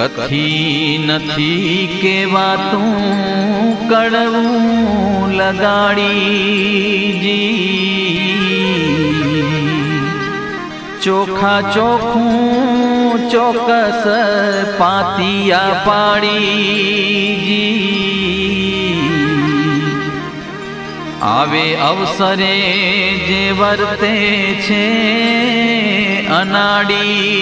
કથી નથી કેવાતું કડવું લગાડી જી ચોખા ચોખું ચોક્કસ પાતિયા પાડી આવે અવસરે જે વર્તે છે અનાડીજી.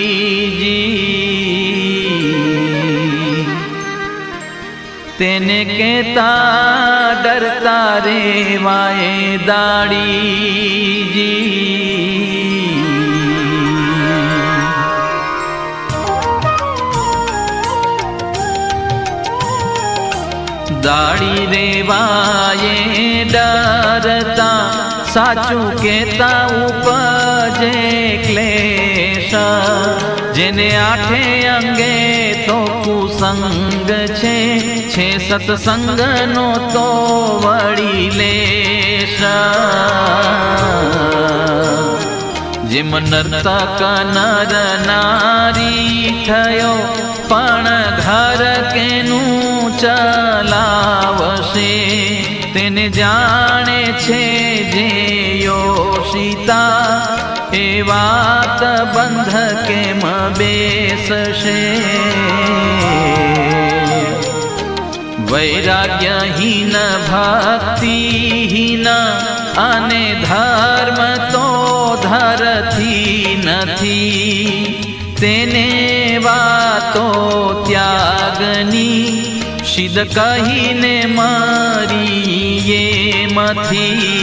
તેને કહેતા ડરતા રે વાય દાડીજી. દાડી રેવાયે ડરતા, સાચું કેતા ઉપજે ક્લેશ. જેને આઠે અંગે તો કુસંગ છે છે સત્સંગનો તો વળી લેશ. જેમ નર્તક નર નારી થયો તેને જાણે છે જે યોષિતા એ વાત બંધ કેમ બેસશે? વૈરાગ્યહીન, ભક્તિહીન અને ધર્મ તો ધરથી નથી. તેને વાતો ત્યાગની સિદ્ધ કહીને મારી મથી.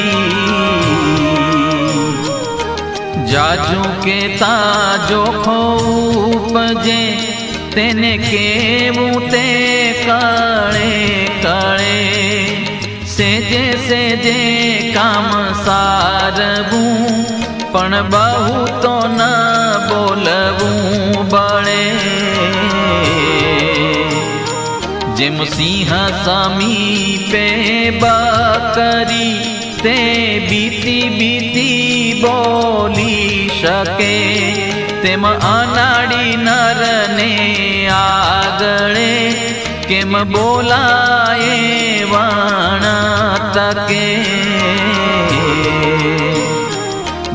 જાજુ કેતા જોખો ઉપજે તેને કેવું તે કળે કળે. સેજે સેજે કામ સારવું, પણ બહુ તો ના બોલવું જેમ સિંહ સમીપે બકરી, તે બીતી બીતી બોલી શકે. તેમ અનાડી નરને આગળે, કેમ બોલાય વાણ તકે.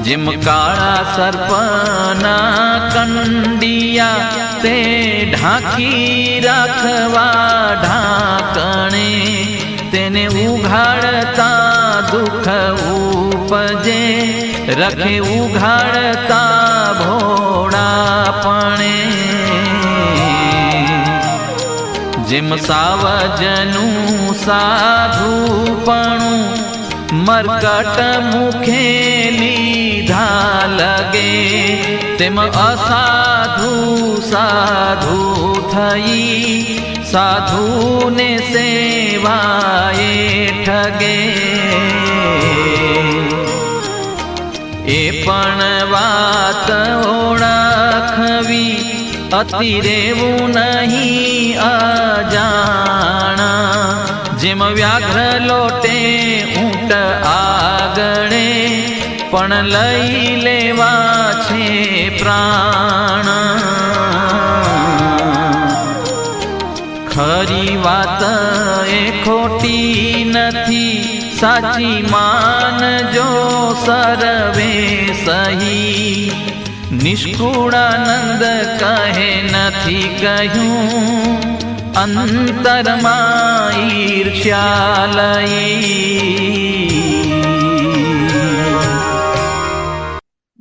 જેમ કાળા સર્પના કંડિયા તે ઢાંકી રાખવા ઢાંકણે, તેને ઉઘાડતા દુઃખ ઉપજે, રખે ઉઘાડતા ભોળાપણે. જેમ સાવજનું સાધુપણું મરકટ મુખે લીધા લગે, તેમ અસાધુ સાધુ થઈ સાધુને સેવાએ ઠગે એ પણ વાત ઓળખવી અતિ રેવું નહીં અજાણા જેમ વ્યાઘ્ર લોટે ઊંટ આગળે પણ લઈ લેવા છે પ્રાણ ખરી વાત એ ખોટી નથી. સાચી માનજો સરવે સહી. નિષ્કુળાનંદ કહે નથી કહ્યું. અંતરમાં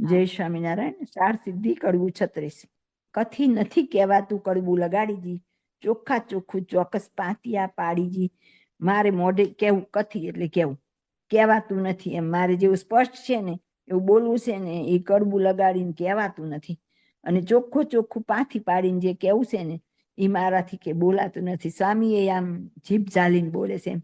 જય સ્વામિનારાયણ. સાર સિદ્ધિ કડવું છત્રીસ. કથી નથી કહેવાતું કડવું લગાડીજી. ચોખ્ખા ચોખ્ખું ચોક્કસ પાંતિયા પાડીજી મારે મોઢે કેવું કથી એટલે કેવું કહેવાતું નથી એમ. મારે જેવું સ્પષ્ટ છે ને, એવું બોલવું છે ને, એ કડબું લગાડીને કહેવાતું નથી. અને ચોખ્ખું ચોખ્ખું પાથી પાડીને જે કેવું છે ને, એ મારાથી કે બોલાતું નથી. સ્વામી એ આમ જીભ ઝાલીને બોલે છે એમ.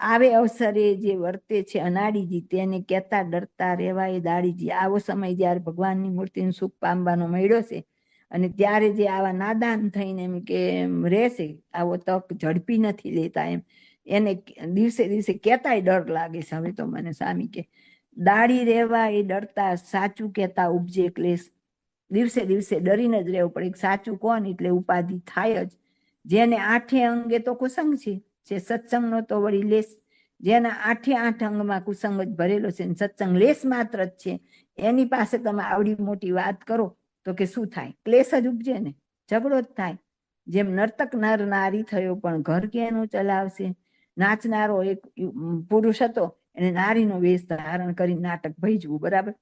આવે અવસરે જે વર્તે છે અનાડીજી, તેને કહેતા ડરતા રહેવા એ દાડીજી. આવો સમય જ્યારે ભગવાનની મૂર્તિનું સુખ પામવાનો મળ્યો છે અને ત્યારે જે આવા નાદાન થઈને એમ કે એમ રહેશે, આવો તક ઝડપી નથી લેતા એમ. એને દિવસે દિવસે કહેતાય ડર લાગે છે. હવે તો મને સ્વામી કે દાડી રહેવા એ ડરતા સાચું કહેતા ઉપજે ક્લેશ. દિવસે દિવસે ડરીને જ રહેવું પડે. સાચું કોણ? એટલે ઉપાધિ થાય જ. જેને આઠે અંગે તો કુસંગ છે. જે સત્સંગનો તો વળી લેશ. જેના આઠે આઠ અંગમાં કુસંગ જ ભરેલો છે. સત્સંગ લેશ માત્ર જ છે. એની પાસે તમે આવડી મોટી વાત કરો. તો કે શું થાય? ક્લેશ જ ઉપજે ને? ઝઘડો જ થાય. જેમ નર્તક નર નારી થયો પણ ઘર કેનું ચલાવશે? નાચનારો એક પુરુષ હતો. એને નારીનો વેશ ધારણ કરી નાટક ભજવું, બરાબર?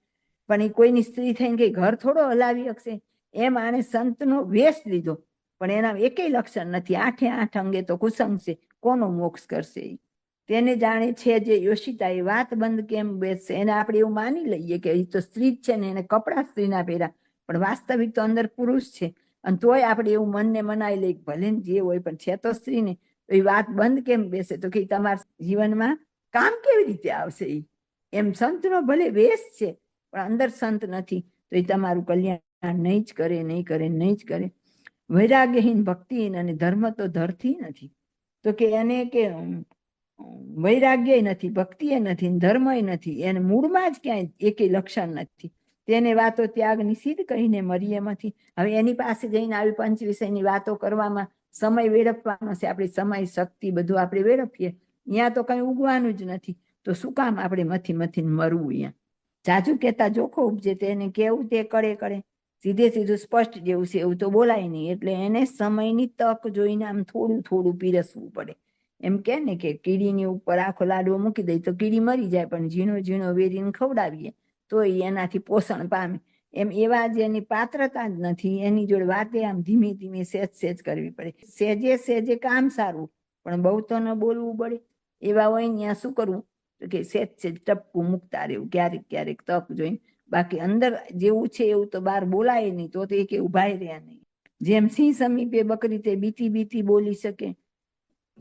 પણ એ કોઈની સ્ત્રી થઈને કઈ ઘર થોડો હલાવી શકશે? એમ આણે સંતનો વેશ લીધો. પણ એના એકેય લક્ષણ નથી. આઠે આઠ અંગે તો કુસંગ છે. કોનો મોક્ષ કરશે એ તેને જાણે છે જે યોશિતા એ વાત બંધ કેમ બેસશે? એને આપણે એવું માની લઈએ કે એ તો સ્ત્રી જ છે ને એને કપડા સ્ત્રીના પહેર્યા. પણ વાસ્તવિક તો અંદર પુરુષ છે. અને તોય આપણે એવું મનને મનાવી લઈએ ભલે જે હોય, પણ છે તો સ્ત્રી ને તો એ વાત બંધ કેમ બેસે? તો કે તમારા જીવનમાં કામ કેવી રીતે આવશે એ એમ સંતનો ભલે વેશ છે, પણ અંદર સંત નથી. તો એ તમારું કલ્યાણ નહીં જ કરે, નહીં કરે, નહીં જ કરે. વૈરાગ્યહીન ભક્તિહીન અને ધર્મ તો ધરતી નથી. તો કે એને કે વૈરાગ્ય નથી ભક્તિએ નથી ધર્મ નથી. એને મૂળમાં જ ક્યાંય એકેય લક્ષણ નથી. તેને વાતો ત્યાગ નિષિદ્ધ કહીને મરીએ એમાંથી હવે એની પાસે જઈને આવી પંચ વિષયની વાતો કરવામાં સમય વેડફવાનો છે. આપણી સમય શક્તિ બધું આપણે વેડફીએ. અહીંયા તો કઈ ઉગવાનું જ નથી. તો શું કામ આપણે મથી મથીને મરવું અહીંયા? જાજુ કહેતા જોખો ઉપજે તેને કેવું તે કરે કરે. સીધે સીધું સ્પષ્ટ જેવું છે એવું તો બોલાય નહીં. એટલે એને સમયની તક જોઈને આમ થોડું થોડું પીરસવું પડે. એમ કે ને કે કીડીની ઉપર આખો લાડવો મૂકી દઈ તો કીડી મરી જાય. પણ ઝીણો ઝીણો વેરીને ખવડાવીએ. તો એનાથી પોષણ પામે. એમ એવા જેની પાત્રતા જ નથી, એની જોડે વાતે આમ ધીમે ધીમે સેજ સેજ કરવી પડે. સેજે સેજે કામ સારું, પણ બહુ તો ન બોલવું પડે. એવા હોય ત્યાં શું કરવું? તો કે સેજ સેજ ટપકું મૂકતા રહેવું, ક્યારેક ક્યારેક તક જોઈને. બાકી અંદર જેવું છે એવું તો બહાર બોલાય નહીં, તો એ કે ઉભાય રહ્યા નહીં. જેમ સિંહ સમીપે બકરી તે બીતી બીતી બોલી શકે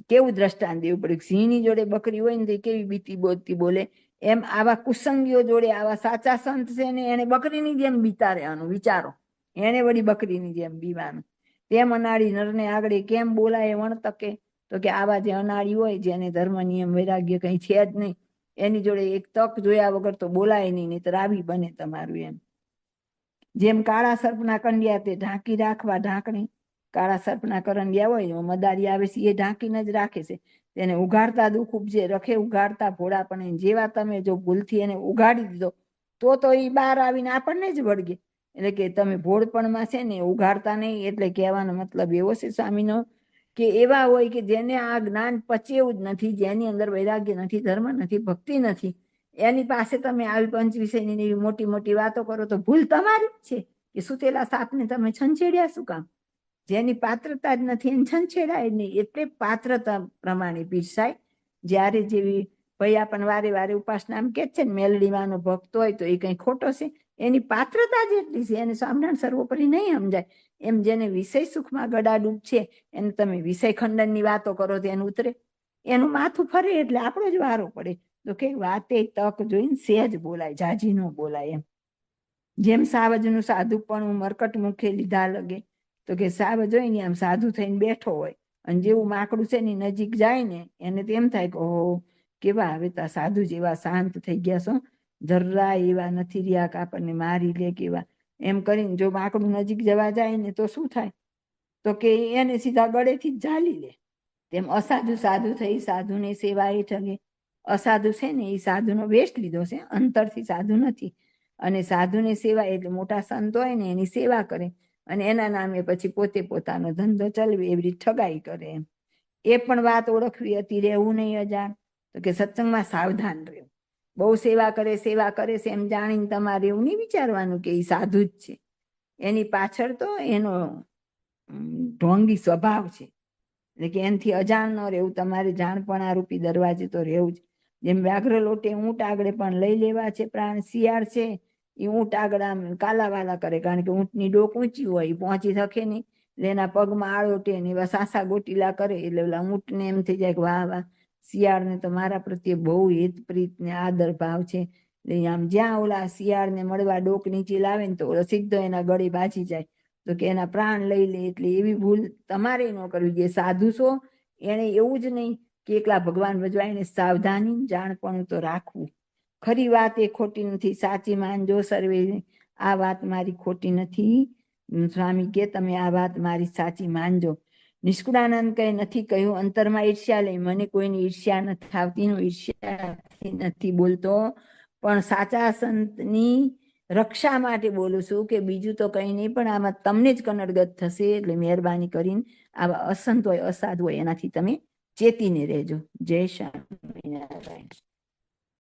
કેવું દ્રષ્ટાંત દેવું પડે? સિંહની જોડે બકરી હોય ને તો કેવી બીતી બોલતી બોલે? એમ આવા કુસંગીઓ જોડે આવા સાચા સંત છે ને એને બકરીની જેમ બીતા વિચારો. એને વળી બકરીની જેમ બીવાનું. તેમ અનાળી નરને આગળ કેમ બોલાય વણતકે તો કે આવા જે અનાળી હોય, જેને ધર્મ, નિયમ, વૈરાગ્ય કઈ છે જ નહીં, એની જોડે એક તક જોયા વગર તો બોલાય નહીં નહીં તો રાવી બને તમારું એમ. જેમ કાળા સર્પના કંડિયા તે ઢાંકી રાખવા ઢાંકણી કાળા સર્પના કરંડિયા હોય મદારી આવે છે, એ ઢાંકીને જ રાખે છે. તેને ઉઘાડતા દુઃખ ઉપજે, રખે ઉઘાડતા ભોળા પણ જેવા તમે જો ભૂલથી એને ઉઘાડી દીધો, તો તો એ બહાર આવીને આપણને જ વળગે. એટલે કે તમે ભોળપણમાં છે ને ઉઘાડતા નહીં, એટલે કહેવાનો મતલબ એવો છે સ્વામીનો કે એવા હોય કે જેને આ જ્ઞાન પચેવું જ નથી, જેની અંદર વૈરાગ્ય નથી, ધર્મ નથી, ભક્તિ નથી, એની પાસે તમે આવી પંચ વિષયની એવી મોટી મોટી વાતો કરો તો ભૂલ તમારી જ છે. કે સુતેલા સાપને તમે છંછેડ્યા શું કામ? જેની પાત્રતા જ નથી. એને છંછેડાય નહીં એટલે પાત્રતા પ્રમાણે પીરસાય. જ્યારે જેવી ભૈયા પણ વારે વારે ઉપાસના આમ કે છે ને, મેલડીમાંનો ભક્ત હોય તો એ કઈ ખોટો છે. એની પાત્રતા જેટલી છે. એને સ્વામિનારાયણ સર્વોપરી નહીં સમજાય. એમ જેને વિષય સુખમાં ગડાડૂબ છે, એને તમે વિષય ખંડનની વાતો કરો તો એનું ઉતરે. એનું માથું ફરે એટલે આપણો જ વારો પડે. તો કે વાતે તક જોઈને સહેજ બોલાય જાજી નો બોલાય એમ. જેમ સાવજનું સાધુપણું મરકટ મુખે લીધા લગે તો કે સાહેબ જોઈને આમ સાધુ થઈને બેઠો હોય. અને જેવું માકડું છે એની નજીક જાય ને, એને તેમ થાય કે ઓહો, કેવા હવે તો સાધુ જેવા શાંત થઈ ગયા છો. જરા એવા નથી રહ્યા કે આપણને મારી લે કેવા. એમ કરીને જો માકડું નજીક જવા જાય ને તો શું થાય? તો કે એને સીધા ગળેથી જ ઝાલી લે. તેમ અસાધુ સાધુ થઈ સાધુની સેવા એ ઠગે અસાધુ છે ને એ સાધુનો વેસ્ટ લીધો છે, અંતરથી સાધુ નથી. અને સાધુની સેવા એટલે મોટા સંત હોય ને એની સેવા કરે. અને એના નામે પછી પોતે પોતાનો ધંધો ચલવે, એવી રીતે ઠગાઈ કરે એમ. એ પણ વાત ઓળખવી હતી રહેવું નહીં અજાણ. તો કે સત્સંગમાં સાવધાન રહેવું બહુ સેવા કરે સેવા કરે છે એમ જાણીને તમારે એવું નહીં વિચારવાનું કે એ સાધુ જ છે. એની પાછળ તો એનો ઢોંગી સ્વભાવ છે. એટલે કે એનાથી અજાણ ન રહેવું, તમારે જાણપણા રૂપી દરવાજે તો રહેવું જ. જેમ વ્યાઘ્ર લોટે ઊંટ આગળ પણ લઈ લેવા છે પ્રાણ, શિયાળ છે. એ ઊંટ આગળ આમ કાલાવાલા કરે, કારણ કે ઊંટની ડોક ઊંચી હોય એ પહોંચી શકે નહીં. એટલે એના પગમાં આળોટે ને એવા સાસા ગોટીલા કરે, એટલે ઓલા ઊંટને એમ થઈ જાય કે વાહ વાહ, શિયાળને તો મારા પ્રત્યે બહુ હિતપ્રીત ને આદર ભાવ છે. એટલે આમ જ્યાં ઓલા શિયાળને મળવા ડોક નીચે લાવે ને તો સીધો એના ગળે ભાજી જાય. તો કે એના પ્રાણ લઈ લે, એટલે એવી ભૂલ તમારે ન કરવી જોઈએ. સાધુ છો એને એવું જ નહીં કે એકલા ભગવાન ભજવાય એને સાવધાની જાણપણું તો રાખવું. ખરી વાત એ ખોટી નથી, સાચી માનજો સર્વે આ વાત મારી ખોટી નથી સ્વામી કે તમે આ વાત મારી સાચી માનજો. નિષ્કુળાનંદ કઈ નથી કહ્યું, અંતરમાં ઈર્ષ્યા લઈ. મને કોઈની ઈર્ષ્યા નથી આવતી હું નથી બોલતો, પણ સાચા સંતની રક્ષા માટે બોલું છું કે બીજું તો કંઈ નહીં, પણ આમાં તમને જ કનડગત થશે એટલે મહેરબાની કરીને આવા અસંત હોય અસાધ હોય એનાથી તમે ચેતીને રહેજો. જય સ્વામિનારાયણ.